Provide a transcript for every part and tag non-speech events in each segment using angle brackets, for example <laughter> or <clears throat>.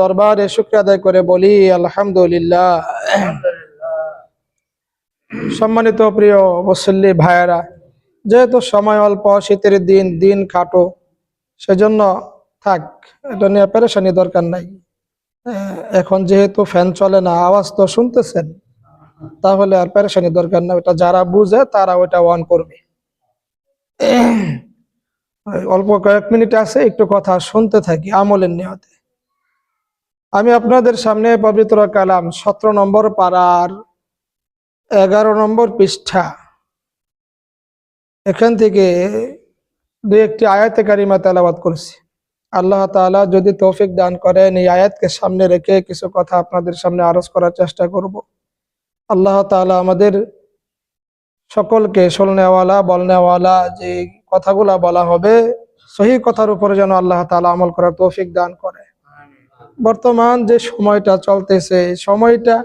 দরবারে শুক্র আদায় করে বলি, আলহামদুলিল্লাহ। সম্মানিত প্রিয় মুসল্লি ভাইয়েরা, যেহেতু সময় অল্প, শীতের দিন দিন খাটো, সেজন্য থাক, এটা নিয়ে পেরেশানি দরকার নাই। এখন যেহেতু ফ্যান চলে না, আওয়াজ তো শুনতেছেন, তাহলে আর পেরেশানি দরকার না ওটা যারা বুঝে, তারা ওটা অন করবে। অল্প কয়েক মিনিট আছে, একটু কথা শুনতে থাকি, আমলের নিয়তে। আমি আপনাদের সামনে পবিত্র কালাম সতেরো নম্বর পাড়ার এগারো নম্বর পৃষ্ঠা। এখান থেকে দু একটি আয়াতে কারিমা তেলাবাদ করছি। আল্লাহ তাআলা যদি তৌফিক দান করেন, এই আয়াতকে সামনে রেখে কিছু কথা আপনাদের সামনে আরজ করার চেষ্টা করব। আল্লাহ তাআলা আমাদের সকলকে শোলনেওয়ালা বলনেওয়ালা যে কথাগুলা বলা হবে, সহি কথার উপরে যেন আল্লাহ তালা আমল করার তৌফিক দান করে বর্তমান যে সময়টা চলতেছে সময়টা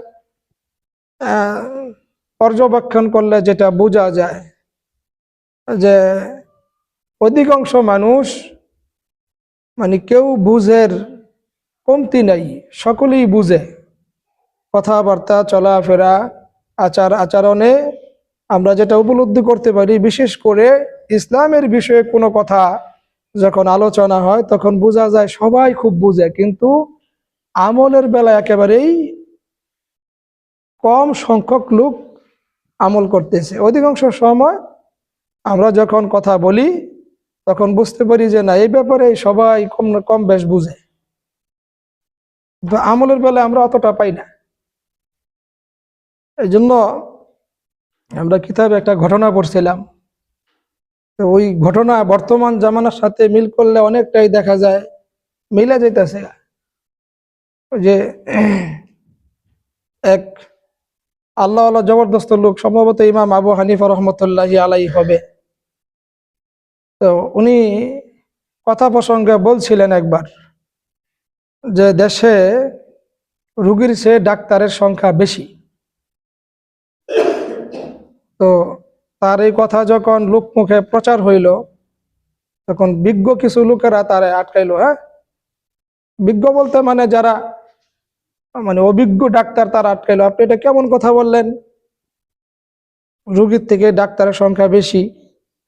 পর্যবেক্ষণ করলে যেটা বোঝা যায় যে অধিকাংশ মানুষ মানে কেউ বুঝের কমতি নাই, সকলেই বুঝে। কথাবার্তা, চলাফেরা, আচার আচরণে আমরা যেটা উপলব্ধি করতে পারি, বিশেষ করে ইসলামের বিষয়ে কোনো কথা যখন আলোচনা হয়, তখন বোঝা যায় সবাই খুব বুঝে, কিন্তু আমলের বেলা একেবারেই কম সংখ্যক লোক আমল করতেছে। অধিকাংশ সময় আমরা যখন কথা বলি, তখন বুঝতে পারি যে না, এই ব্যাপারে সবাই কম কম বেশ বুঝে। আমলের বেলা আমরা অতটা পাই না। এই জন্য আমরা কিতাবে একটা ঘটনা পড়ছিলাম। তো ওই ঘটনা বর্তমান জামানার সাথে মিল করলে অনেকটাই দেখা যায়, মিলে যেতেছে যে এক আল্লাহ আল্লাহ জবরদস্ত লোক, সম্ভবত ইমাম আবু হানিফা রহমতুল্লাহ আলাই হবে। তো উনি কথা প্রসঙ্গে বলছিলেন একবার যে দেশে রুগীর চেয়ে ডাক্তারের সংখ্যা বেশি। তো তার এই কথা যখন লোক মুখে প্রচার হইল, তখন বিজ্ঞ কিছু লোকেরা তারে আটকাইলো হ্যাঁ? বিজ্ঞ বলতে মানে যারা মানে অভিজ্ঞ ডাক্তার তারা আটকাইলো। আপনি এটা কেমন কথা বললেন? রুগীর থেকে ডাক্তারের সংখ্যা বেশি,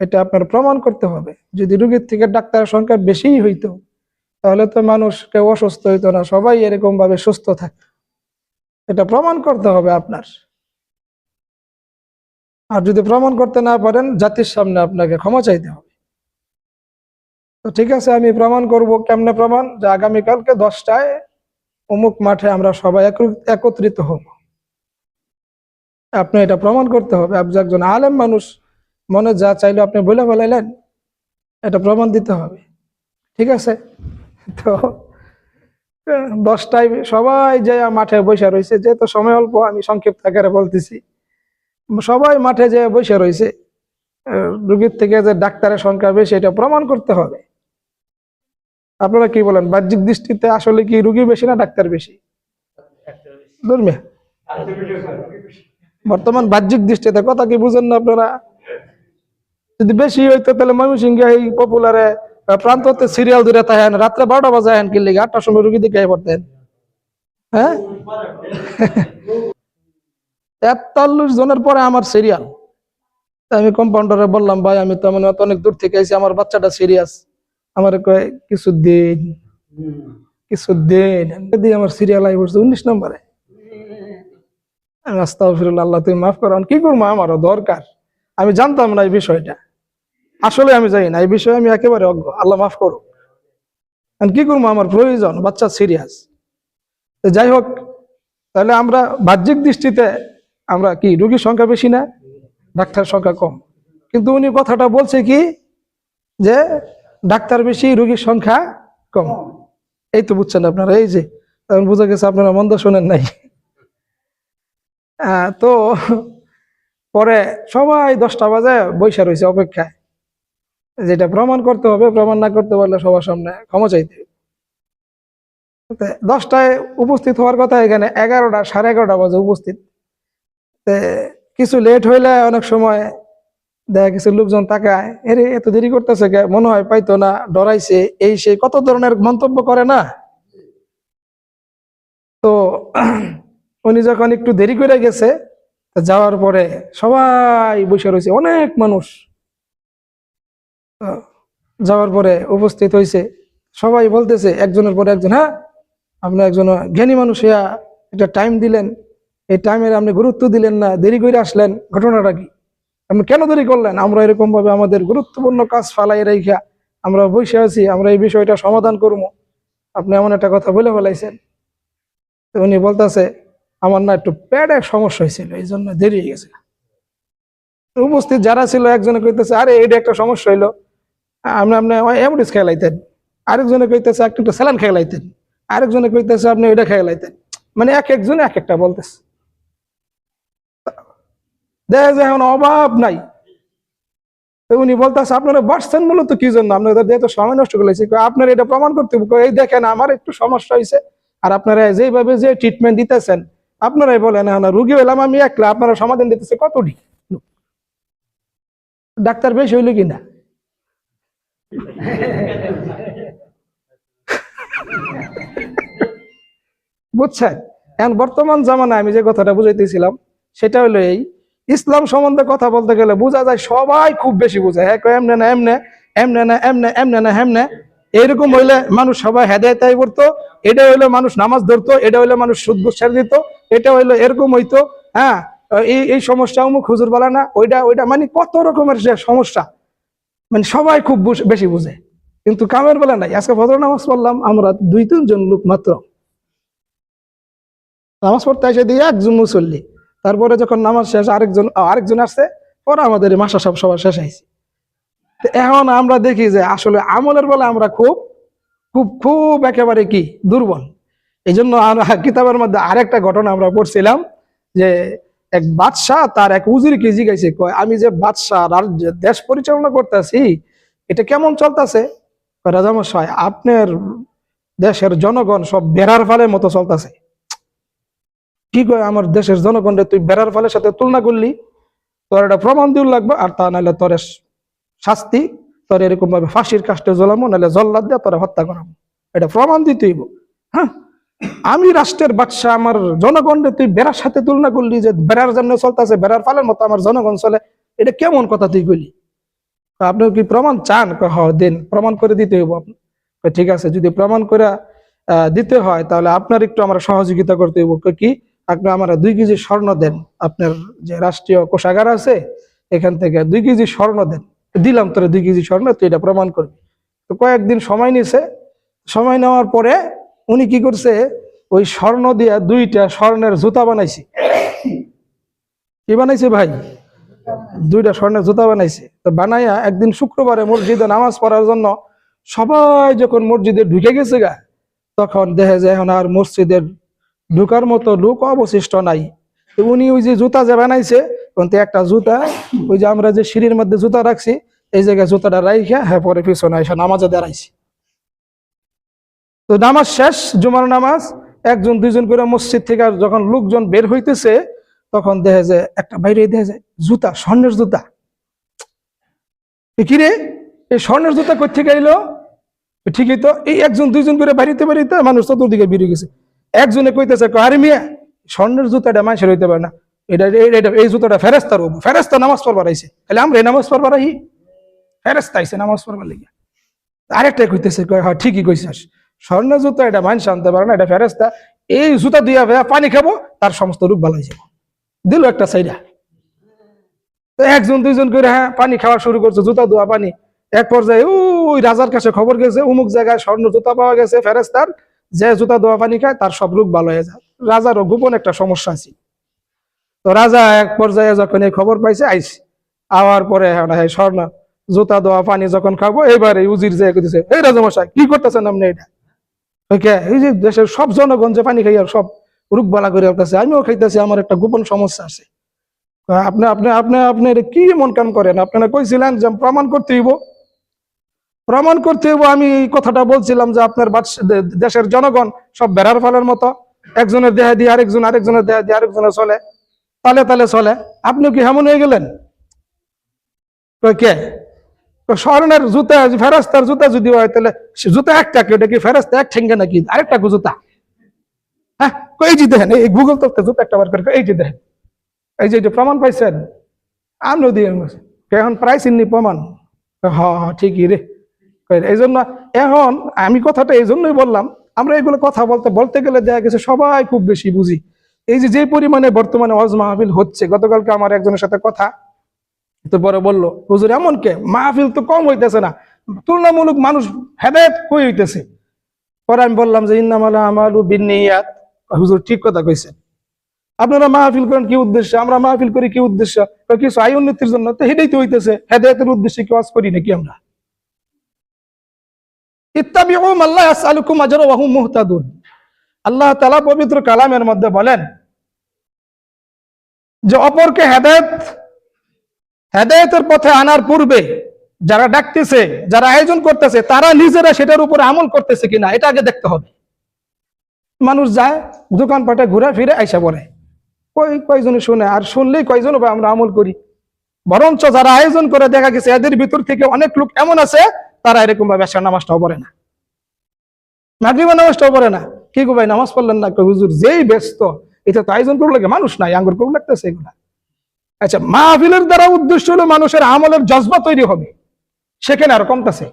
এটা আপনার প্রমাণ করতে হবে। যদি রুগীর থেকে ডাক্তারের সংখ্যা বেশিই হইতো, তাহলে তো মানুষ কেউ অসুস্থ হইতো না, সবাই এরকম ভাবে সুস্থ থাকে। এটা প্রমাণ করতে হবে আপনার। আর যদি প্রমাণ করতে না পারেন, জাতির সামনে আপনাকে ক্ষমা চাইতে হবে। তো ঠিক আছে, আমি প্রমাণ করব, কেমনে প্রমাণ? যে আগামীকালকে দশটায় অমুক মাঠে আমরা সবাই একত্র- একত্রিত হব। আপনি এটা প্রমাণ করতে হবে। আপনি একজন আলেম মানুষ, মনে যা চাইলো আপনি বলে বলাইলেন এটা প্রমাণ দিতে হবে। ঠিক আছে? তো, দশটায় সবাই যে মাঠে বসে রয়েছে যেহেতু সময় অল্প, আমি সংক্ষিপ্ত আকারে বলতেছি। সবাই মাঠে যে বসে রয়েছে রুগীর থেকে যে ডাক্তারের সংখ্যা বেশি, এটা প্রমাণ করতে হবে। আপনারা কি বলেন? বাহ্যিক দৃষ্টিতে আসলে কি রুগী বেশি না ডাক্তার বেশি? ধর্মে। বর্তমান বাহ্যিক দৃষ্টিতে কথা কি বুঝেন না আপনারা? যদি বেশি হইতো তাহলে ময়মনসিংহে এই পপুলারে প্রান্ততে সিরিয়াল দূরে থাকেন। রাত্রে বারোটা বাজে আহেন কি লিগে আটটার সময় রুগী দিকে পড়তেন। হ্যাঁ? <laughs> তেতাল্লিশ জনের পরে আমার সিরিয়াল আমি কম্পাউন্ডারে বললাম, ভাই, আমি তো মানে অনেক দূর থেকে আইছি, আমার বাচ্চাটা সিরিয়াস আমার কয়, কিছু দিন কিছু দিন। আমার সিরিয়াল আই উনিশ নম্বরে। আস্তাগফিরুল্লাহ, আল্লাহ তুমি মাফ করো। কি করব? আমারও দরকার। আমি জানতাম না এই বিষয়টা। আসলে আমি জানি না, এই বিষয়ে আমি একেবারে অজ্ঞ। আল্লাহ মাফ করো কি করব? আমার প্রয়োজন, বাচ্চা সিরিয়াস যাই হোক, তাহলে আমরা বাহ্যিক দৃষ্টিতে আমরা কি, রুগীর সংখ্যা বেশি না? ডাক্তার সংখ্যা কম। কিন্তু উনি কথাটা বলছে কি, যে ডাক্তার বেশি, রোগীর সংখ্যা কম। এই তো বুঝছেন আপনারা, এই যে তখন বুঝা গেছে আপনারা মন্দ শোনেন নাই। তো পরে সবাই দশটা বাজে বৈশা রয়েছে অপেক্ষায়। যেটা প্রমাণ করতে হবে, প্রমাণ না করতে পারলে সবার সামনে ক্ষমা চাইতে দশটায় উপস্থিত হওয়ার কথা এখানে, এগারোটা, সাড়ে এগারোটা বাজে উপস্থিত। কিছু লেট হইলে অনেক সময় দেখা কিছু লোকজন তাকায়, এরে, এত দেরি করতেছে মনে হয় পাইতো না, ডরাইছে, এই সেই কত ধরনের মন্তব্য করে না? তো <clears throat> উনি যখন একটু দেরি করে গেছে যাওয়ার পরে সবাই বসে রয়েছে, অনেক মানুষ। যাওয়ার পরে উপস্থিত হয়েছে সবাই বলতেছে একজনের পরে একজন হ্যাঁ আপনি একজন জ্ঞানী মানুষ হইয়া একটা টাইম দিলেন। এই টাইমের আপনি গুরুত্ব দিলেন না, দেরি করে আসলেন, ঘটনাটা কি? আপনি কেন দেরি করলেন? আমরা এরকম ভাবে আমাদের গুরুত্বপূর্ণ কাজ ফালাই রেখা আমরা বসে আছি, আমরা এই বিষয়টা সমাধান করব। আপনি এমন একটা কথা বলে ফেলাইছেন। তো উনি বলতেছে, আমার না একটু প্যাডে সমস্যা হয়েছিল, এই জন্য দেরি হয়ে গেছে। উপস্থিত যারা ছিল, একজনে কইতেছে, আরে এটা একটা সমস্যা হইল। আপনি আপনি এমডিস খেলাইতেন আরেকজনে কইতেছে একটু একটু স্যালান খেলাইতেন আরেকজনে কইতেছে, আপনি ওইটা খেলাইতেন মানে এক একজন এক একটা বলতেছে। দেখা যায় এখন অভাব নাই। উনি বলতেছে, আপনারা বাসছেন মূলত কি জন্য? আপনাদের যেহেতু সময় নষ্ট করেছি আপনার এটা প্রমাণ করতে এই দেখেন, আমার একটু সমস্যা হয়েছে আর আপনারা যেভাবে যে ট্রিটমেন্ট দিতেছেন, আপনারাই বলেন এখন রুগী হলাম আমি একলা, আপনারা সমাধান দিতেছে কতটি? ডাক্তার বেশি হইল কিনা? বুঝছেন? এখন বর্তমান জামানায় আমি যে কথাটা বুঝাইতেছিলাম, সেটা হলো এই ইসলাম সম্বন্ধে কথা বলতে গেলে বোঝা যায় সবাই খুব বেশি বোঝায় হ্যাঁ এমনে না, এমনে এমনে না, এমনে এমনে না হেমনে এইরকম হইলে মানুষ সবাই হেদায়তাই করতো এটা হইলে মানুষ নামাজ ধরতো, এটা হইলে মানুষ সুদ ছেড়ে দিত, এটা হইল এরকম হইতো হ্যাঁ? এই এই সমস্যা অমুক হুজুর বলে না, ওইটা ওইটা মানে কত রকমের যে সমস্যা। মানে সবাই খুব বুঝ- বেশি বুঝে। কিন্তু কামের বেলা নাই, আজকে ভদ্র নামাজ পড়লাম, আমরা দুই তিনজন লোক মাত্র। নামাজ পড়তে এসে দিয়ে একজন মুসল্লি তারপরে যখন নামাজ শেষ, আরেকজন আরেকজন আসছে, পরে আমাদের মাসা সব সবার শেষ হয়েছে। এখন আমরা দেখি যে আসলে আমলের বেলা আমরা খুব খুব খুব একেবারে কি, দুর্বল। এই জন্য কিতাবের মধ্যে আরেকটা ঘটনা আমরা পড়ছিলাম, যে এক বাদশাহ তার এক উজিরকে জিজ্ঞাসা কয় আমি যে বাদশাহ দেশ পরিচালনা করতেছি, এটা কেমন চলতেছে? রাজামশাই আপনার দেশের জনগণ সব বেড়ার ফালের মতো চলতেছে। কি কয় আমার দেশের জনগণরে তুই বেড়ার ফালের সাথে তুলনা করলি? তোর একটা প্রমাণ দিও লাগবে আর তা নাহলে তোর শাস্তি তোর এরকম ভাবে ফাঁসির কাষ্টে জ্বলামো নাহলে জল্লাদ দিয়ে তোরা হত্যা করাবো। এটা প্রমাণ দিতে হইব। হ্যাঁ? আমি রাষ্ট্রের বাদশাহ আমার জনগণরে তুই বেড়ার সাথে তুলনা করলি যে বেড়ার জন্য চলতেছে বেড়ার ফালের মতো আমার জনগণ চলে এটা কেমন কথা তুই কয়, আপনি কি প্রমাণ চান? হ দেন প্রমাণ করে দিতে হইব আপনি। ঠিক আছে যদি প্রমাণ করে দিতে হয় তাহলে আপনার একটু আমরা সহযোগিতা করতে হইব। কি? আপনি আমার দুই কেজি স্বর্ণ দেন। আপনার যে রাষ্ট্রীয় কোষাগার আছে, এখান থেকে দুই কেজি স্বর্ণ দেন। দিলাম তোরা দুই কেজি স্বর্ণ, তুই এটা প্রমাণ করবি। তো কয়েকদিন সময় নিছে। সময় নেওয়ার পরে উনি কি করছে, ওই স্বর্ণ দিয়া দুইটা স্বর্ণের জুতা বানাইছে। কি বানাইছে ভাই? দুইটা স্বর্ণের জুতা বানাইছে। তো বানাইয়া একদিন শুক্রবারে মসজিদে নামাজ পড়ার জন্য সবাই যখন মসজিদে ঢুকে গেছে গা, তখন দেখা যায় এখন আর মসজিদের ঢুকার মতো লোক অবশিষ্ট নাই। উনি ওই যে জুতা যে বানাইছে একটা জুতা, ওই যে আমরা যে সিঁড়ির মধ্যে জুতা রাখছি, এই জায়গায় জুতাটা রাইখা হ্যাঁ পরে পিছনে এসে নামাজে দাঁড়াইছে। তো নামাজ শেষ, জুমার নামাজ, একজন, দুইজন করে মসজিদ থেকে যখন লোকজন বের হইতেছে, তখন দেখা যায় একটা বাইরে দেখা যায় জুতা, স্বর্ণের জুতা। এ কি রে? এই স্বর্ণের জুতা কোথা থেকে এলো ঠিকই তো, এই একজন, দুইজন করে বাড়িতে বাড়িতে মানুষ চতুর্দিকে বেরিয়ে গেছে। একজনে কইতেছে আরে মিয়া, স্বর্ণের জুতাটা মানুষের হইতে পারে না। এটা এই জুতাটা ফেরেস্তার হব ফেরেস্তা নামাজ পড়বার আইছে। তাহলে আমরা নামাজ পড়বার আই ফেরেস্তা আইছে নামাজ পড়বার লেগে। আরেকটা কইতেছে হ্যাঁ ঠিকই কইছিস। স্বর্ণ জুতা এটা মানুষ আনতে পারে না, এটা ফেরেস্তা এই জুতা দিয়া পানি খাব, তার সমস্ত রূপ ভালো যাবে। দিল একটা সাইডা। তো একজন, দুইজন করে হ্যাঁ পানি খাওয়া শুরু করছে, জুতা, ধোয়া, পানি। এক পর্যায়ে, ওই রাজার কাছে খবর গেছে অমুক জায়গায় স্বর্ণ জুতা পাওয়া গেছে ফেরেস্তার যে জুতা দোয়া পানি খায়, তার সব রোগ ভালো হয়ে যায়। রাজারও গোপন একটা সমস্যা আছে। তো রাজা এক পর্যায়ে যখন এই খবর পাইছে আইছে আওয়ার পরে হ্যাঁ জুতা ধোয়া পানি যখন খাব, এবারে উজির যে দিছে এই রাজামশাই কি করতেছেন আপনি এটা? ওকে এই যে দেশের সব জনগণ যে পানি খাই আর সব রোগ বালা করে আসতেছে আমিও খাইতেছি, আমার একটা গোপন সমস্যা আছে। আপনি আপনি আপনি আপনি কি মন কাম করেন? আপনারা কইছিলেন যে প্রমাণ করতে হইব। প্রমাণ করতে আমি এই কথাটা বলছিলাম যে আপনার দেশের জনগণ সব বেড়ার ফালের মতো। একজনের দেহা দিয়ে আরেকজন, আরেকজনের দেহা দিয়ে আরেকজনের চলে, তালে তালে চলে। আপনি কি হেমন হয়ে গেলেন? কে? স্বর্ণের জুতা ফেরাস্তার জুতা যদি হয়, তাহলে জুতা একটা কি? ওটা কি ফেরাস্তা এক ঠেঙ্গে নাকি? আরেকটা জুতা। হ্যাঁ এই যে দেখেন, এই গুগল তথ্য যুক্ত একটা বার করে, এই যে দেখেন। এই যে প্রমাণ পাইছেন? আমিও দিয়ে এখন প্রায় চিনি প্রমাণ। হ হ ঠিকই রে। এই জন্য এখন আমি কথাটা এই জন্যই বললাম, আমরা এগুলো কথা বলতে বলতে গেলে দেখা গেছে সবাই খুব বেশি বুঝি। এই যে যে পরিমাণে বর্তমানে ওয়াজ মাহফিল হচ্ছে, গতকালকে আমার একজনের সাথে কথা তো পরে বলল, হুজুর, এমন কে? মাহফিল তো কম হইতেছে না। তুলনামূলক মানুষ হেদায়ত কই হইতেছে। পরে আমি বললাম যে, ইন্নামালা আমালু বিনিয়াত হুজুর, ঠিক কথা কইছেন। আপনারা মাহফিল করেন কি উদ্দেশ্যে? আমরা মাহফিল করি কি উদ্দেশ্য? কিছু আয় উন্নতির জন্য। তো হেটাই তো হইতেছে। হেদায়তের উদ্দেশ্যে কি ওয়াজ করি নাকি আমরা? আল্লাহ তাআলা পবিত্র কালামের মধ্যে বলেন, যে অপরকে হেদায়েত, হেদায়েতের পথে আনার পূর্বে যারা ডাকতেছে, যারা আয়োজন করতেছে, তারা নিজেরা সেটার উপরে আমল করতেছে কিনা, এটা আগে দেখতে হবে। মানুষ যায়, দোকানপাটে ঘুরে ফিরে আইসা পড়ে কই, কয়জনে শুনে? আর শুনলেই কয়জন আমরা আমল করি। বরঞ্চ যারা আয়োজন করে দেখা গেছে, এদের ভিতর থেকে অনেক লোক এমন আছে তারা এরকম ভাবে আসার নামাজটাও পড়ে না। মাগরিবা নামাজটাও পড়ে না। কি গো ভাই, নামাজ পড়লেন না? হুজুর, যেই ব্যস্ত, এটা তো আয়োজন করব লাগে মানুষ নাই? আঙ্গুর করব লাগতেছে এগুলা। আচ্ছা মাহফিলের দ্বারা উদ্দেশ্য হলো মানুষের আমলের জজবা তৈরি হবে। সেখানে আর কমতেছে।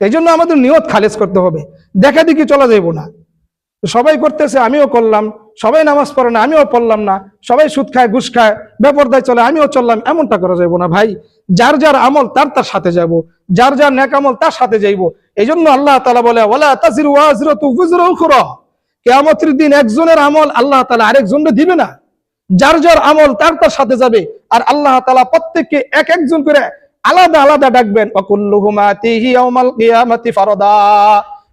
এই জন্য আমাদের নিয়ত খালেজ করতে হবে। দেখা দেখি চলা যাইব না। সবাই করতেছে, আমিও করলাম। সবাই নামাজ পড়ে না, আমিও পড়লাম না, সবাই সুদ খায়, ঘুষ খায়, বেপরদায় চলে, আমিও চললাম, এমনটা করা যাইব না ভাই। যার যার আমল তার তার সাথে যাব যার যার ন্যাক আমল তার সাথে যাইব। এই জন্য আল্লাহ তালা বলে ওলা দিন একজনের আমল আল্লাহ তালা আরেকজনকে দিবে না। যার যার আমল তার তার সাথে যাবে, আর আল্লাহ তালা প্রত্যেককে এক একজন করে আলাদা আলাদা ডাকবেন।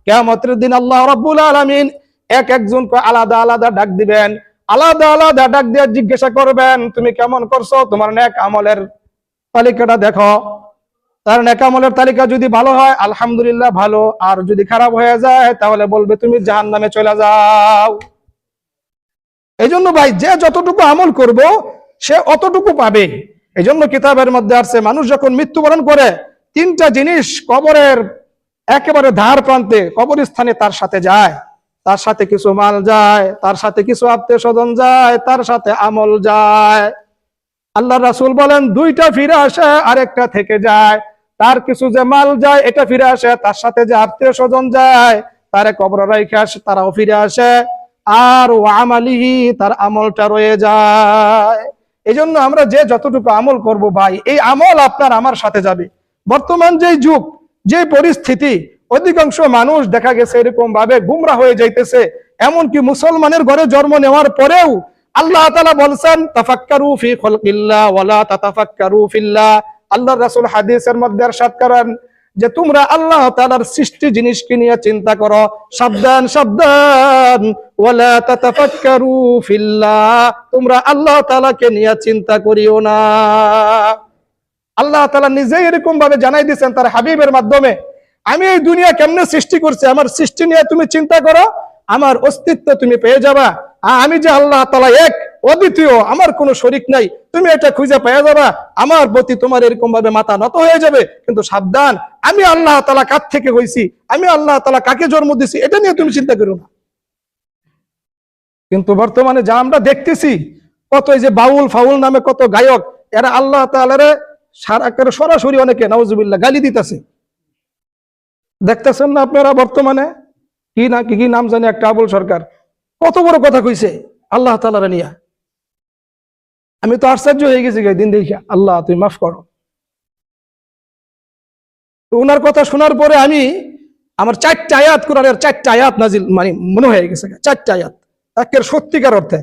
কিয়ামতের দিন আল্লাহ রাব্বুল আলামিন এক একজন আলাদা আলাদা ডাক দিবেন, আলাদা আলাদা ডাক দিয়ে জিজ্ঞাসা করবেন, তুমি কেমন করছ? তোমার নেক আমলের তালিকাটা দেখো। তার নেক আমলের তালিকা যদি ভালো হয়, আলহামদুলিল্লাহ ভালো। আর যদি খারাপ হয়ে যায়, তাহলে বলবে, তুমি জাহান্নামে চলে যাও। এই জন্য ভাই, যে যতটুকু আমল করব, সে অতটুকু পাবে। এই জন্য কিতাবের মধ্যে আসছে, মানুষ যখন মৃত্যুবরণ করে, তিনটা জিনিস কবরের একেবারে ধার প্রান্তে, কবরস্থানে তার সাথে যায়। তার সাথে কিছু মাল যায়, তার সাথে কিছু আত্মীয় স্বজন যায়, তার সাথে আমল যায়। আল্লাহ রাসূল বলেন, দুইটা ফিরে আসে, আরেকটা থেকে যায়। তার কিছু যে মাল যায়, এটা ফিরে আসে, তার সাথে যে আত্মীয় স্বজন যায়, তারে কবর রাইখে আসে, তারাও ফিরে আসে। আর ও আমালিহি, তার আমলটা রয়ে যায়। এই জন্য আমরা যে যতটুকু আমল করব ভাই, এই আমল আপনার আমার সাথে যাবে। বর্তমান যে যুগ যে পরিস্থিতি অধিকাংশ মানুষ দেখা গেছে এরকম ভাবে গুমরা হয়ে যাইতেছে এমনকি মুসলমানের ঘরে জন্ম নেওয়ার পরেও আল্লাহ তাআলা বলছেন তাফাক্কারু ফি খলকিল্লাহ ওয়ালা তাতাফাক্কারু ফিল্লাহ আল্লাহর রাসূল হাদিসের মধ্যে ارشاد করেন যে তোমরা আল্লাহ তাআলার সৃষ্টি জিনিসকে নিয়ে চিন্তা করো সাবধান সাবধান ওয়ালা তাতাফাক্কারু ফিল্লাহ তোমরা আল্লাহ তাআলাকে নিয়ে চিন্তা করিও না আল্লাহ তাআলা নিজেই এরকম ভাবে জানাই দিয়েছেন তার হাবিবের মাধ্যমে আমি এই দুনিয়া কেমনে সৃষ্টি করছি? আমার সৃষ্টি নিয়ে তুমি চিন্তা করো, আমার অস্তিত্ব তুমি পেয়ে যাবা। আমি যে আল্লাহ তালা এক, অদ্বিতীয়, আমার কোনো শরিক নাই। তুমি এটা খুঁজে পেয়ে যাবা। আমার প্রতি তোমার এরকম ভাবে মাথা নত হয়ে যাবে, কিন্তু সাবধান, আমি আল্লাহ তালা কার থেকে হয়েছি আমি আল্লাহ তালা কাকে জন্ম দিছি? এটা নিয়ে তুমি চিন্তা করো না। কিন্তু বর্তমানে যা আমরা দেখতেছি, কত এই যে বাউল ফাউল নামে কত গায়ক, এরা আল্লাহ তালারে সারা সরাসরি অনেকে নওয়াজুবিল্লাহ গালি দিতেছে। দেখতেছেন না আপনারা বর্তমানে? কি না, কি কি নাম জানি একটা আবুল সরকার। কত বড় কথা কইছে আল্লাহ তালারা নিয়া। আমি তো আশ্চর্য হয়ে গেছি দিন দেখা। আল্লাহ, তুমি মাফ করো। ওনার কথা শোনার পরে আমি আমার চারটা আয়াত, কোরআনের চারটা আয়াত নাজিল মানে মনে হয়ে গেছে চারটা আয়াত। একের সত্যিকার অর্থে।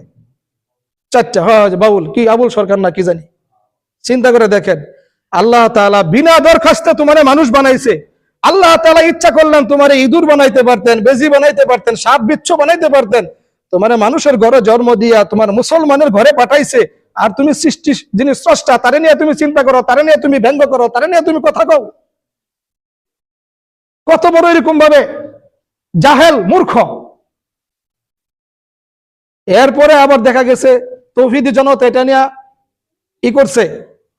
চারটা হয়, বাবুল, কি আবুল সরকার না কি জানি। চিন্তা করে দেখেন, আল্লাহ তাআলা বিনা দরখাস্তে তোমার মানুষ বানাইছে। আল্লাহ তাআলা ইচ্ছা করলেন তোমার ইঁদুর বানাইতে পারতেন, বেজি বানাইতে পারতেন, সাপ বিচ্ছু বানাইতে পারতেন। তোমার মানুষের ঘরে জন্ম দিয়া তোমার মুসলমানের ঘরে পাঠাইছে। আর তুমি সৃষ্টি যিনি স্রষ্টা, তারে নিয়ে তুমি চিন্তা করো, তারে নিয়ে তুমি ব্যঙ্গ করো, তারে নিয়ে তুমি কথা কও। কত বড় এরকম ভাবে জাহেল মূর্খ। এরপরে আবার দেখা গেছে, তৌহিদি জনতা এটা নিয়ে ই করছে।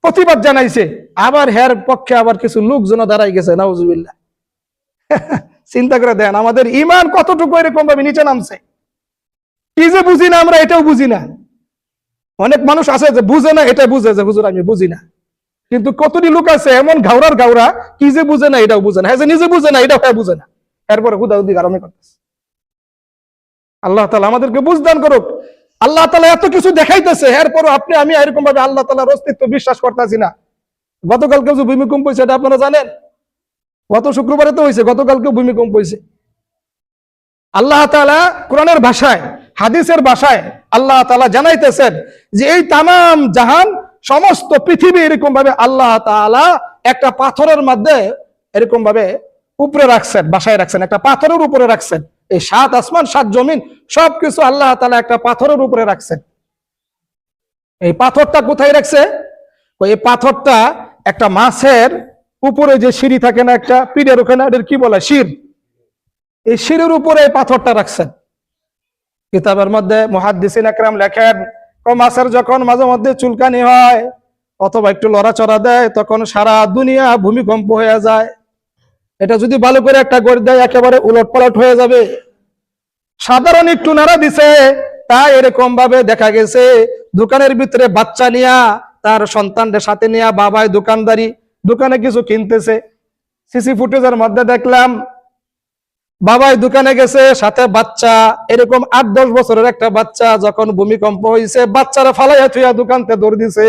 প্রতিবাদ জানাইছে। আবার হের পক্ষে আবার কিছু লোকজন দাঁড়াই গেছে, নাউজুবিল্লাহ। <laughs> চিন্তা করে দেন আমাদের ইমান কতটুকু এরকম ভাবে নিচে নামছে? কি যে বুঝি না আমরা, এটাও বুঝি না। অনেক মানুষ আছে যে বুঝে না, এটা বুঝে, যে হুজুর, আমি বুঝি না। কিন্তু কতটি লোক আছে, এমন ঘাওরার ঘাওরা কি যে বুঝে না, এটাও বুঝে না। হ্যাঁ যে নিজে বুঝে না, এটাও হ্যাঁ বুঝে না। এরপরে হুদাহুদি কারণে করতেছে। আল্লাহ তালা আমাদেরকে বুঝদান করুক। আল্লাহ তালা এত কিছু দেখাইতেছে, এরপরও আপনি, আমি এরকম ভাবে আল্লাহ তালার অস্তিত্ব বিশ্বাস করতেছি না। গতকালকে যে ভূমিকম্প হয়েছে, এটা আপনারা জানেন? গত শুক্রবারে তো হয়েছে গতকালকে ভূমিকম্প হয়েছে। আল্লাহ তালা কোরআনের ভাষায়, হাদিসের ভাষায় আল্লাহ তালা জানাইতেছেন যে এই তামাম জাহান, সমস্ত পৃথিবী এরকম ভাবে আল্লাহ তালা একটা পাথরের মধ্যে এরকম ভাবে উপরে রাখছেন, বাসায় রাখছেন, একটা পাথরের উপরে রাখছেন। এই সাত আসমান, সাত জমিন, সবকিছু আল্লাহ তালা একটা পাথরের উপরে রাখছেন। এই পাথরটা কোথায় রাখছে? এই পাথরটা একটা মাছের উপরে যে সিঁড়ি থাকে না একটা, পিঠের ওখানে ওদের কি বলে? শির। এই শিরের উপরে এই পাথরটা রাখছেন। কিতাবের মধ্যে মহাদ্দিসিন একরাম লেখেন মাছের যখন মাঝে মধ্যে চুলকানি হয়, অথবা একটু লড়াচড়া দেয়, তখন সারা দুনিয়া ভূমিকম্প হয়ে যায়। এটা যদি ভালো করে একটা গড় দেয়, একেবারে উলট পালট হয়ে যাবে। সাধারণ একটু নাড়া দিছে, তাই এরকম ভাবে দেখা গেছে, দোকানের ভিতরে বাচ্চা নিয়া, তার সন্তানদের সাথে নিয়া, বাবাই দোকানদারি, দোকানে কিছু কিনতেছে। সিসি ফুটেজের মধ্যে দেখলাম, বাবাই দোকানে গেছে, সাথে বাচ্চা, এরকম আট দশ বছরের একটা বাচ্চা, যখন ভূমিকম্প হয়েছে বাচ্চারা ফালাইয়া থুইয়া দোকানতে দৌড় দিছে।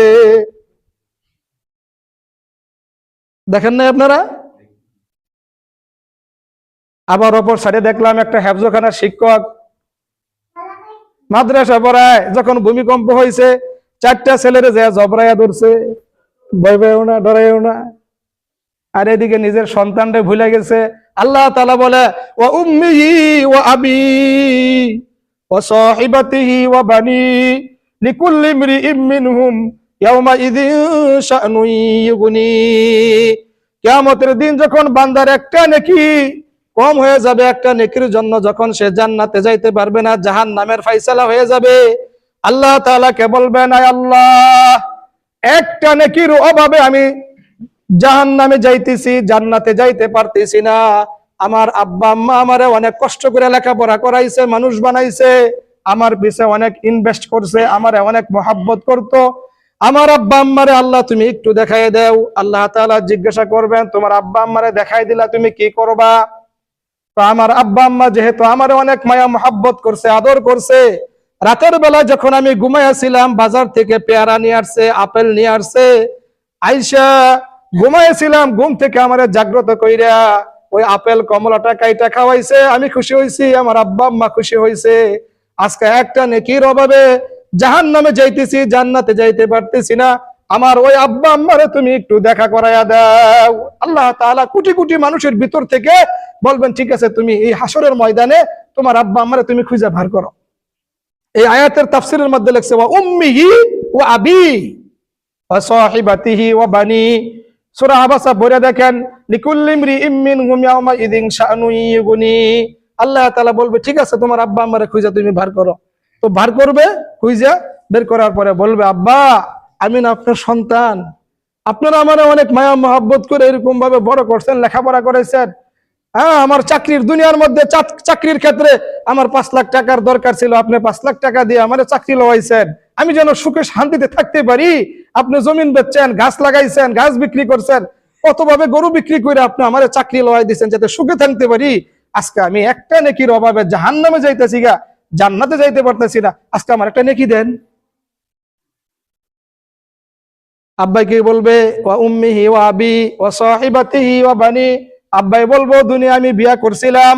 দেখেন না আপনারা? আবার অপর সাইডে দেখলাম একটা হেফজখানার শিক্ষক। মাদ্রাসা পড়ায়, যখন ভূমিকম্প হয়েছে চারটা ছেলেরে যে জবরাইয়া ধরছে, ভয় ভয়ও না, ডরাইও না। আর এদিকে নিজের সন্তানরে ভুলে গেছে। আল্লাহ তালা বলে ও উম্মিহি ও আবি ও সাহিবাতিহি ও বানি, লিকুল্লি ইমরিইম মিনহুম ইয়াউমা দিন যখন বান্দার একটা নেকি কম হয়ে যাবে একটা নেকির জন্য যখন সে জান্নাতে যাইতে পারবে না জাহান নামের ফাইসালা হয়ে যাবে। আল্লাহ তাআলাকে বলবেন আল্লাহ, একটা নেকির অভাবে আমি জাহান নামে যাইতেছি, জান্নাতে যাইতে পারতেছি না। আমার আব্বা আম্মা আমারে অনেক কষ্ট করে লেখাপড়া করাইছে, মানুষ বানাইছে, আমার পিছে অনেক ইনভেস্ট করছে, আমারে অনেক মহাব্বত করতো। আমার আব্বা আম্মারে আল্লাহ তুমি একটু দেখাই দাও। আল্লাহ তাআলা জিজ্ঞাসা করবেন, তোমার আব্বা আম্মারে দেখাই দিলা তুমি কি করবা? তো আমার আব্বা আম্মা যেহেতু আমার অনেক মায়া, মহাব্বত করছে, আদর করছে, রাতের বেলা যখন আমি ঘুমাইয়াছিলাম বাজার থেকে পেয়ারা নিয়ে আসছে, আপেল নিয়ে আসছে, আইসা ঘুমাইছিলাম ঘুম থেকে আমার জাগ্রত কইরা ওই আপেল, কমলাটা কাইটা খাওয়াইছে, আমি খুশি হয়েছি আমার আব্বা আম্মা খুশি হয়েছে আজকে একটা নেকির অভাবে জাহান নামে যাইতেছি, জান্নাতে যাইতে পারতেছি না। আমার ওই আব্বা আম্মারে তুমি একটু দেখা করাইয়া দাও। আল্লাহ তাআলা কোটি কোটি মানুষের ভিতর থেকে বলবেন, ঠিক আছে, তুমি এই হাসরের ময়দানে তোমার আব্বা আম্মারে তুমি খুঁজে ভার করো। এই আয়াতের তাফসিরের মধ্যে লেখছে, ওয়া উম্মিহি ওয়া আবি বানি। সূরা আবাসা পড়ে দেখেন, লিকুল্লি ইমরিইম মিনহুম আল্লাহ তাআলা বলবে, ঠিক আছে, তোমার আব্বা আম্মারে খুঁজে তুমি ভার করো। তো ভার করবে, খুঁজে বের করার পরে বলবে, আব্বা আমি না আপনার সন্তান। আপনারা আমার অনেক মায়া, মহাব্বত করে এরকম ভাবে বড় করছেন, লেখাপড়া করেছেন। হ্যাঁ আমার চাকরির দুনিয়ার মধ্যে চাকরির ক্ষেত্রে আমার পাঁচ লাখ টাকার দরকার ছিল, আপনি পাঁচ লাখ টাকা দিয়ে আমার চাকরি লওয়াইছেন। আমি যেন সুখে শান্তিতে থাকতে পারি, আপনি জমিন বেচছেন, গাছ লাগাইছেন, গাছ বিক্রি করছেন কতভাবে গরু বিক্রি করে আপনি আমার চাকরি লওয়াই দিচ্ছেন যাতে সুখে থাকতে পারি। আজকে আমি একটা নেকির অভাবে জাহান নামে যাইতেছি গা, জান্নাতে যাইতে পারতেছি না। আজকে আমার একটা নেকি দেন। আব্বাই কি বলবে, ওয়া উম্মিহি ওয়া আবি ওয়া সাহিবাতিহি ওয়া বানি। আব্বাই বলব দুনিয়া আমি বিয়া করছিলাম,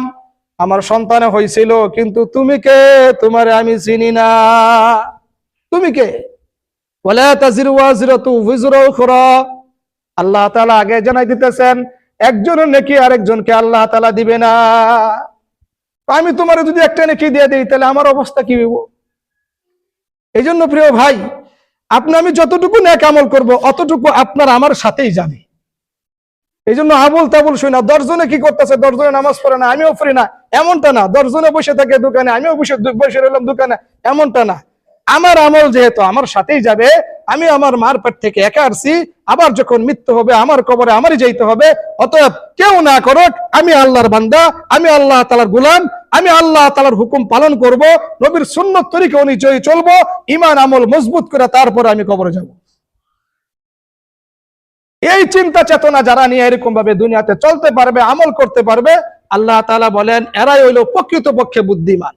আমার সন্তান হয়েছিল কিন্তু তুমি কে? তোমারে আমি চিনি না। তুমি কে? ওয়ালা তাজিরু ওয়াজিরাতু উযরা উখরা। আল্লাহ তাআলা আগে জানাই দিতেছেন একজনের নেকি আরেকজনকে আল্লাহ তাআলা দিবে না। আমি তোমার যদি একটা নেকি দিয়ে দিই, তাহলে আমার অবস্থা কি হইব? এই জন্য প্রিয় ভাই আপনি, আমি যতটুকু ন্যাক আমল করব, অতটুকু আপনার আমার সাথেই যাবে। এই জন্য আবুল তাবুল শুই না। দশজনে কি করতেছে? দশজনে নামাজ পড়ে না, আমিও পড়ি না। এমনটা না। দশজনে বসে থাকে দোকানে, আমিও বসে বসে রইলাম দোকানে। এমনটা না। আমার আমল যেহেতু আমার সাথেই যাবে, আমি আমার মার পেট থেকে একা আসছি আবার যখন মৃত্যু হবে, আমার কবরে আমারই যাইতে হবে। অতএব কেউ না করুক, আমি আল্লাহর বান্দা, আমি আল্লাহ তালার গুলাম। আমি আল্লাহ তালার হুকুম পালন করব, নবীর সুন্নত তরিকা অনুযায়ী চলবো ইমান আমল মজবুত করে তারপরে আমি কবরে যাব। এই চিন্তা চেতনা যারা নিয়ে এরকম ভাবে দুনিয়াতে চলতে পারবে, আমল করতে পারবে, আল্লাহ তাআলা বলেন, এরাই হইল প্রকৃত পক্ষে বুদ্ধিমান।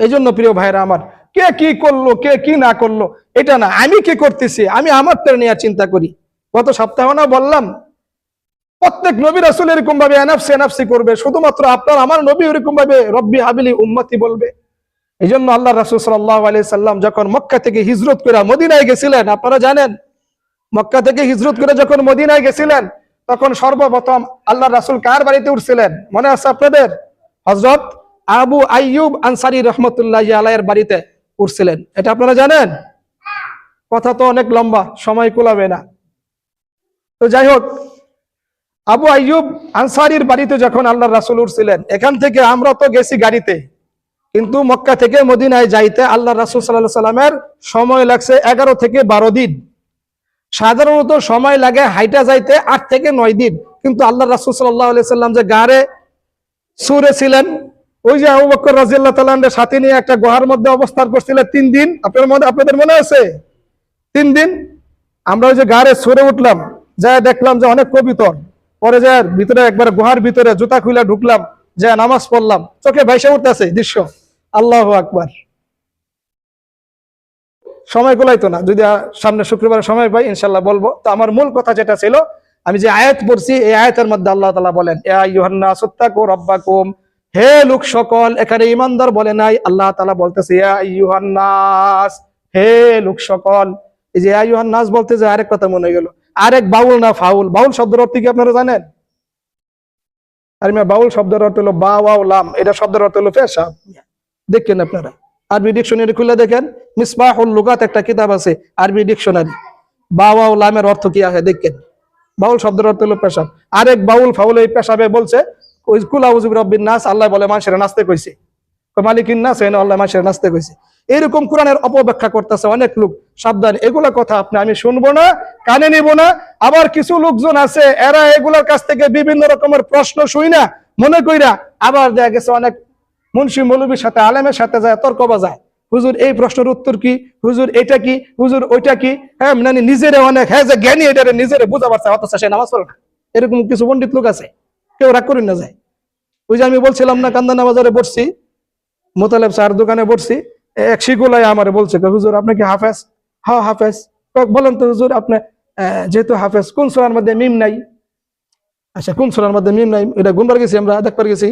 এই জন্য প্রিয় ভাইরা আমার, কে কি করল, কে কি না করল, এটা না, আমি কি করতেছি, আমি আমারটা নিয়ে চিন্তা করি। গত সপ্তাহ না বললাম প্রত্যেক নবী রাসুল এরকম ভাবে এনাফসি এনাফসি করবে। শুধুমাত্র আপনার, আমার নবী এরকম ভাবে রব্বি হাবিলি উম্মতি বলবে। এই জন্য আল্লাহ রাসুল সাল্লাহ আলি সাল্লাম যখন মক্কা থেকে হিজরত করে মদিনায় গেছিলেন, আপনারা জানেন, মক্কা থেকে হিজরত করে যখন মদিনায় গেছিলেন, তখন সর্বপ্রথম আল্লাহ রাসুল কার বাড়িতে উঠছিলেন? মনে আছে আপনাদের? হজরত আবু আইয়ুব আনসারি রহমতুল্লাহ আলাইয়ের বাড়িতে উঠছিলেন। এটা আপনারা জানেন? কথা তো অনেক লম্বা, সময় কুলাবে না। তো যাই হোক আবু আইয়ুব আনসারির বাড়িতে যখন আল্লাহ রাসুল উঠছিলেন, এখান থেকে আমরা তো গেছি গাড়িতে। কিন্তু মক্কা থেকে মদিনায় যাইতে আল্লাহ রাসুল সাল্লাহ সাল্লামের সময় লাগছে এগারো থেকে বারো দিন। সাধারণত সময় লাগে হাইটা যাইতে আট থেকে নয় দিন। কিন্তু আল্লাহ রাসুল সাল্লাহ সাল্লাম যে গাড়ে সুরে ছিলেন, ওই যে আবু বকর রাজিয়াল্লাহ তাল্লাহের সাথে নিয়ে একটা গুহার মধ্যে অবস্থান করছিলেন তিন দিন। আপনার মধ্যে আপনাদের মনে আছে? তিন দিন? আমরা ওই যে গাড়ে সুরে উঠলাম যা দেখলাম যে অনেক কবিতর। পরে যে ভিতরে একবার গুহার ভিতরে জুতা খুলে ঢুকলাম, যে নামাজ পড়লাম, চোখে ভাইসে উঠতেছে দৃশ্য। আল্লাহ আকবার। সময় গুলাইতো না, যদি সামনে শুক্রবার সময় পাই ইনশাল্লাহ বলব। তো আমার মূল কথা যেটা ছিল, আমি যে আয়াত পড়ছি, এই আয়াতের মধ্যে আল্লাহ তালা বলেন রব্বাকুম। হে লোক সকল, এখানে ইমানদার বলে নাই, আল্লাহ তালা বলতেছে হে লোক সকল, এই যে আইয়ুহান্নাস বলতে যে আরেক কথা মনে গেল। আরেক বাউল না ফাউল? বাউল শব্দের অর্থ কি আপনারা জানেন? আর মিয়া, বাউল শব্দের অর্থ হলো বা, ওয়াও, লাম। এটা শব্দের অর্থ হলো পেশা দেখেন আপনারা। আরবি ডিকশনারি খুলে দেখেন। মিসবাহুল লুগাত একটা কিতাব আছে, আরবি ডিকশনারি। বা, ওয়াও, লামের অর্থ কি আছে? দেখেন। বাউল শব্দের অর্থ হলো পেশাব। আরেক বাউল ফাউল এই পেশাবে বলছে, ওই কুলাউজুব রব্বিন নাস আল্লাহ বলে, মানুষের নাচতে কইছে। কই মালিকিন নাস এনে আল্লাহ মানুষের নাচতে কইছে। এরকম কোরআনের অপব্যাখ্যা করতেছে অনেক লোক। সাবধান, এগুলা কথা আপনি, আমি শুনব না, কানে নিব না। আবার কিছু লোকজন আছে, এরা এগুলার কাছ থেকে বিভিন্ন রকমের প্রশ্ন শুই না, মনে কইরা। আবার দেখা গেছে অনেক মুন্সি মৌলবীর সাথে, আলেমের সাথে যায় তর্ক বাজায় হুজুর, এই প্রশ্নের উত্তর কি? হুজুর, এটা কি? হুজুর, ওইটা কি? হ্যাঁ মানে নিজেরে অনেক হ্যাঁ যে জ্ঞানী, এটারে নিজেরে বুঝা পারছে, অথচ সে নামাজ পড়ে না। এরকম কিছু পণ্ডিত লোক আছে, কেউ রাগ করি না যায়। ওই যে আমি বলছিলাম না, কান্দানা বাজারে বসছি, মোতালেব স্যার দোকানে বসছি এক শিকুলাই আমার বলছে হুজুর আপনি কি হাফেজ? হা হাফেজ। কয়, বলেন তো হুজুর আপনি যেহেতু হাফেজ কোন সোনার মধ্যে মিম নাই? আচ্ছা কোন সোনার মধ্যে মিম নাই? এটা গুনবার গেছি আমরা দেখবার গেছি।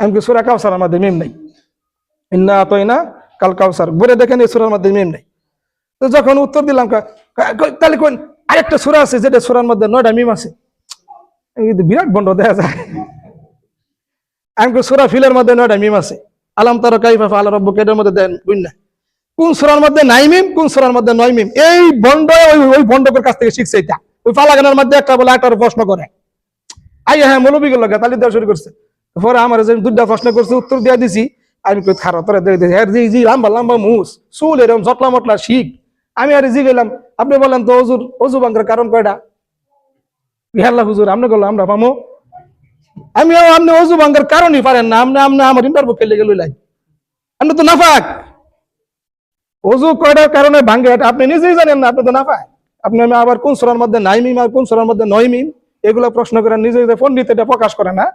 আমি কি সুরা কাউসারের মধ্যে মিম নাই? ইন্না না কাল কাউসার ঘুরে দেখেন এই সুরার মধ্যে মিম নাই। তো যখন উত্তর দিলাম তাহলে কোন আরেকটা সুরা আছে যেটা সুরার মধ্যে নয়টা মিম আছে? বিরাট বন্ড দেখা যায়। আমি সুরা ফিলের মধ্যে নয়টা মিম আছে? আলাম তার কাইফা আল্লাহ রব্বু কেটের মধ্যে দেন বুঝ না? কোন সুরার মধ্যে নাই মিম, কোন সুরার মধ্যে নয় মিম? এই বন্ড, ওই ওই বন্ডকের কাছ থেকে শিখছে এটা। ওই পালাগানের মধ্যে একটা বলে একটার প্রশ্ন করে। আই হ্যাঁ মৌলবী গেল তালি দেওয়া শুরু করছে। পরে আমার যে দুটা প্রশ্ন করছে, উত্তর দিয়া দিছি। আমি কই, খারাপ, তোরা দেখে দেখে হ্যাঁ জি জি, লম্বা লম্বা মুস। চুল এরকম জটলা মটলা, শিখ। আমি আর জি গেলাম। আপনি বলেন তো অজুর অজু ভাঙ্গার কারণ কয়টা? হেল্লা হুজুর আপনি গেল আমরা পামো। আমি আপনি অজু ভাঙ্গার কারণই পারেন না আপনি আপনি আমার ইন্টারভিউ খেলে গেল আপনি তো নাফাক। অজু কয়টার কারণে ভাঙ্গে এটা আপনি নিজেই জানেন না, আপনি তো নাফাক। আপনি আমি আবার কোন সুরার মধ্যে নাই মিম আর কোন সুরার মধ্যে নয় মিম, এগুলো প্রশ্ন করে নিজে যে পণ্ডিত এটা প্রকাশ করে না।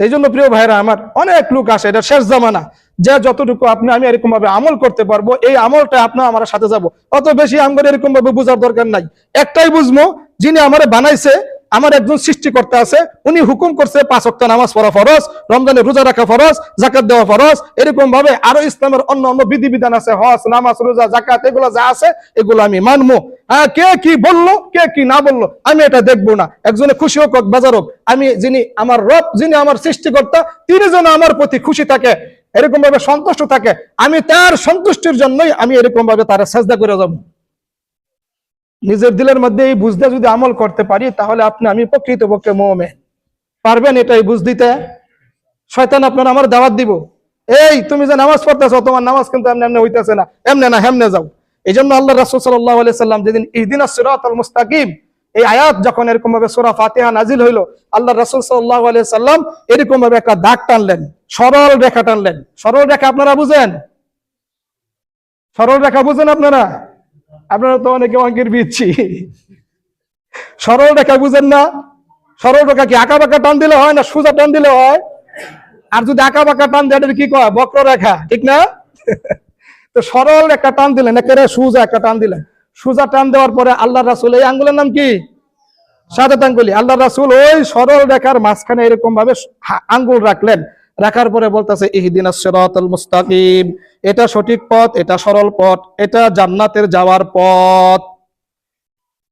এই জন্য প্রিয় ভাইরা, আমার অনেক লোক আসে, এটা শেষ জামানা। যে যতটুকু আপনি, আমি এরকম ভাবে আমল করতে পারব, এই আমলটা আপনার আমার সাথে যাব। অত বেশি আমার এরকম ভাবে বোঝার দরকার নাই। একটাই বুঝব, যিনি আমার বানাইছে আমার একজন সৃষ্টিকর্তা আছে, উনি হুকুম করছে পাঁচ ওয়াক্ত নামাজ পড়া ফরজ, রমজানে রোজা রাখা ফরজ জাকাত দেওয়া ফরজ এরকম ভাবে আরও ইসলামের অন্য অন্য বিধিবিধান আছে, হজ, নামাজ, রোজা জাকাত এগুলো যা আছে, এগুলো আমি মানবো। হ্যাঁ কে কি বলল, কে কি না বলল, আমি এটা দেখব না। একজনে খুশি হোক হোক, বেজার হোক, আমি যিনি আমার রব, যিনি আমার সৃষ্টিকর্তা, তিনি যেন আমার প্রতি খুশি থাকে এরকম ভাবে সন্তুষ্ট থাকে, আমি তার সন্তুষ্টির জন্যই আমি এরকম ভাবে তার চেষ্টা করে যাব। নিজের দিলের মধ্যে এই বুঝতে যদি আমল করতে পারি, তাহলে আপনি, আমি প্রকৃতপক্ষে মোমে পারবেন এটাই বুঝ দিতে? শয়তান আপনার আমার দাওয়াত দিব। এই, তুমি যে নামাজ পড়তেছো, তোমার নামাজ কিন্তু এমনি এমনি হইতেছে না। এমনে না, হেমনে যাও। এই জন্য আল্লাহ রাসুল সাল্লাহ সাল্লাম যেদিন ইদিন সিরাত মুস্তাকিম এই আয়াত যখন এরকম ভাবে সোরা ফাতিহা নাজিল হইল, আল্লাহ রাসুল সাল্লাহ সাল্লাম এরকম ভাবে একটা দাগ টানলেন। সরল রেখা টানলেন। সরল রেখা আপনারা বুঝেন? সরল রেখা বুঝেন আপনারা? আপনারা তো অনেকে অঙ্কের বিচ্ছি। সরল রেখা বুঝেন না? সরল রেখা কি? আঁকা বাঁকা টান দিলে হয় না সোজা টান দিলে হয়? আর যদি আঁকা বাঁকা টান দেয় কি কয়? বক্র রেখা, ঠিক না? তো সরল একটা টান দিলেন, একেবারে সুজা একটা টান দিলেন। সুজা টান দেওয়ার পরে আল্লাহ রাসুল, এই আঙ্গুলের নাম কি? সাদাত আঙ্গুলি আল্লাহ রাসুল ওই সরল রেখার মাঝখানে এরকম ভাবে আঙ্গুল রাখলেন। রাখার পরে বলতেছে, ইহদিন সিরাতাল মুস্তাকিম। এটা সঠিক পথ, এটা সরল পথ, এটা জান্নাতের যাওয়ার পথ।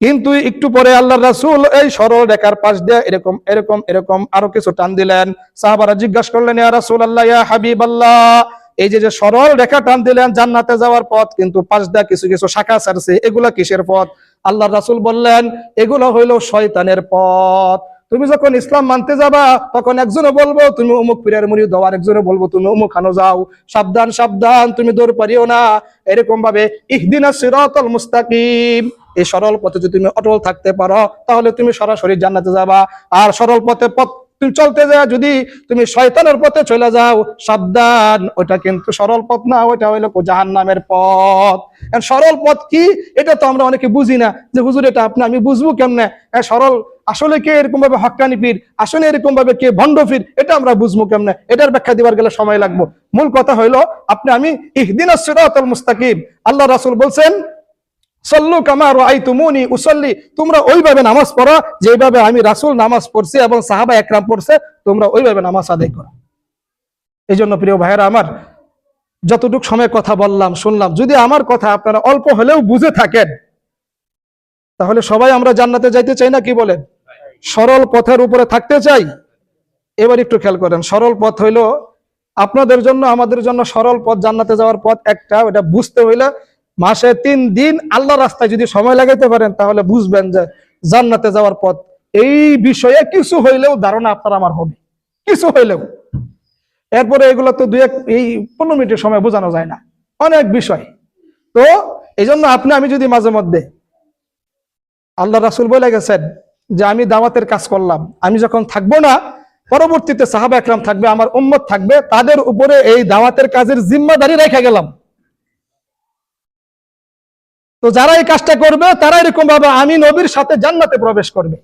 কিন্তু একটু পরে আল্লাহ রাসূল এই সরল রেখার পাশ দিয়ে এরকম এরকম এরকম আরও কিছু টান দিলেন। সাহাবারা জিজ্ঞাসা করলেন, ইয়া রাসূলুল্লাহ, ইয়া হাবিবাল্লাহ? এই যে যে সরল রেখা টান দিলেন জান্নাতে যাওয়ার পথ, কিন্তু পাশ দিয়ে কিছু কিছু শাখা ছাড়ছে, এগুলা কিসের পথ? আল্লাহ রাসুল বললেন, এগুলো হইল শয়তানের পথ। তুমি যখন ইসলাম মানতে যাবা তখন একজনে বলব তুমি অমুক পীরের মুড়ি দাও আর একজনে বলব তুমি অমুক খানো যাও। সাবধান সাবধান তুমি দৌড় পারিও না। এরকম ভাবে ইহদিনা সিরাতাল মুস্তাকিম। এই সরল পথে যদি তুমি অটল থাকতে পারো তাহলে তুমি সরাসরি জান্নাতে যাবা। আর সরল পথে পথ তুমি চলতে যা যদি তুমি শয়তানের পথে চলে যাও সাবধান ওটা কিন্তু সরল পথ না ওটা হইল জাহান নামের পথ। সরল পথ কি? এটা তো আমরা অনেকে বুঝি না যে হুজুর এটা আপনি আমি বুঝব কেমনে? এ, সরল আসলে কে এরকম ভাবে হক্কানি পীর? আসলে এরকম ভাবে কে ভণ্ড পীর? এটা আমরা বুঝব কেমনে? এটার ব্যাখ্যা দিবার গেলে সময় লাগবে। মূল কথা হইল, আপনি আমি ইহদিন মুস্তাকিম। আল্লাহ রাসূল বলছেন, সল্লু কামা রাআইতুমুনি উসাল্লি। তোমরা ওইভাবে নামাজ পড়ো যেভাবে আমি রাসূল নামাজ পড়ছি এবং সাহাবা একরাম পড়ছে, তোমরা ওইভাবে নামাজ আদায় করো। এই জন্য প্রিয় ভাইয়েরা আমার, যতটুকু সময় কথা বললাম, শুনলাম, যদি আমার কথা আপনারা অল্প হলেও বুঝে থাকেন, তাহলে সবাই আমরা জান্নাতে যাইতে চাই না, কি বলেন? সরল পথের উপরে থাকতে চাই? এবার একটু খেয়াল করেন, সরল পথ হইল আপনাদের জন্য, আমাদের জন্য সরল পথ, জান্নাতে যাওয়ার পথ একটা, ওটা বুঝতে হইলে মাসে তিন দিন আল্লাহ রাস্তায় যদি সময় লাগাইতে পারেন, তাহলে বুঝবেন যে জান্নাতে যাওয়ার পথ, এই বিষয়ে কিছু হইলেও ধারণা আপনার আমার হবে। কিছু হইলেও। এরপরে এগুলো তো দুই এক, এই পনেরো মিনিটের সময় বোঝানো যায় না। অনেক বিষয়। তো এই জন্য আপনি, আমি যদি মাঝে মধ্যে আল্লাহ রাসুল বলে গেছেন যে আমি দাওয়াতের কাজ করলাম। আমি যখন থাকব না, পরবর্তীতে সাহাবা একরাম থাকবে, আমার উম্মত থাকবে, তাদের উপরে এই দাওয়াতের কাজের জিম্মাদারি রেখে গেলাম। তো যারা এই কাজটা করবে তারা এরকম ভাবে আমি নবীর সাথে জান্নাতে প্রবেশ করবে।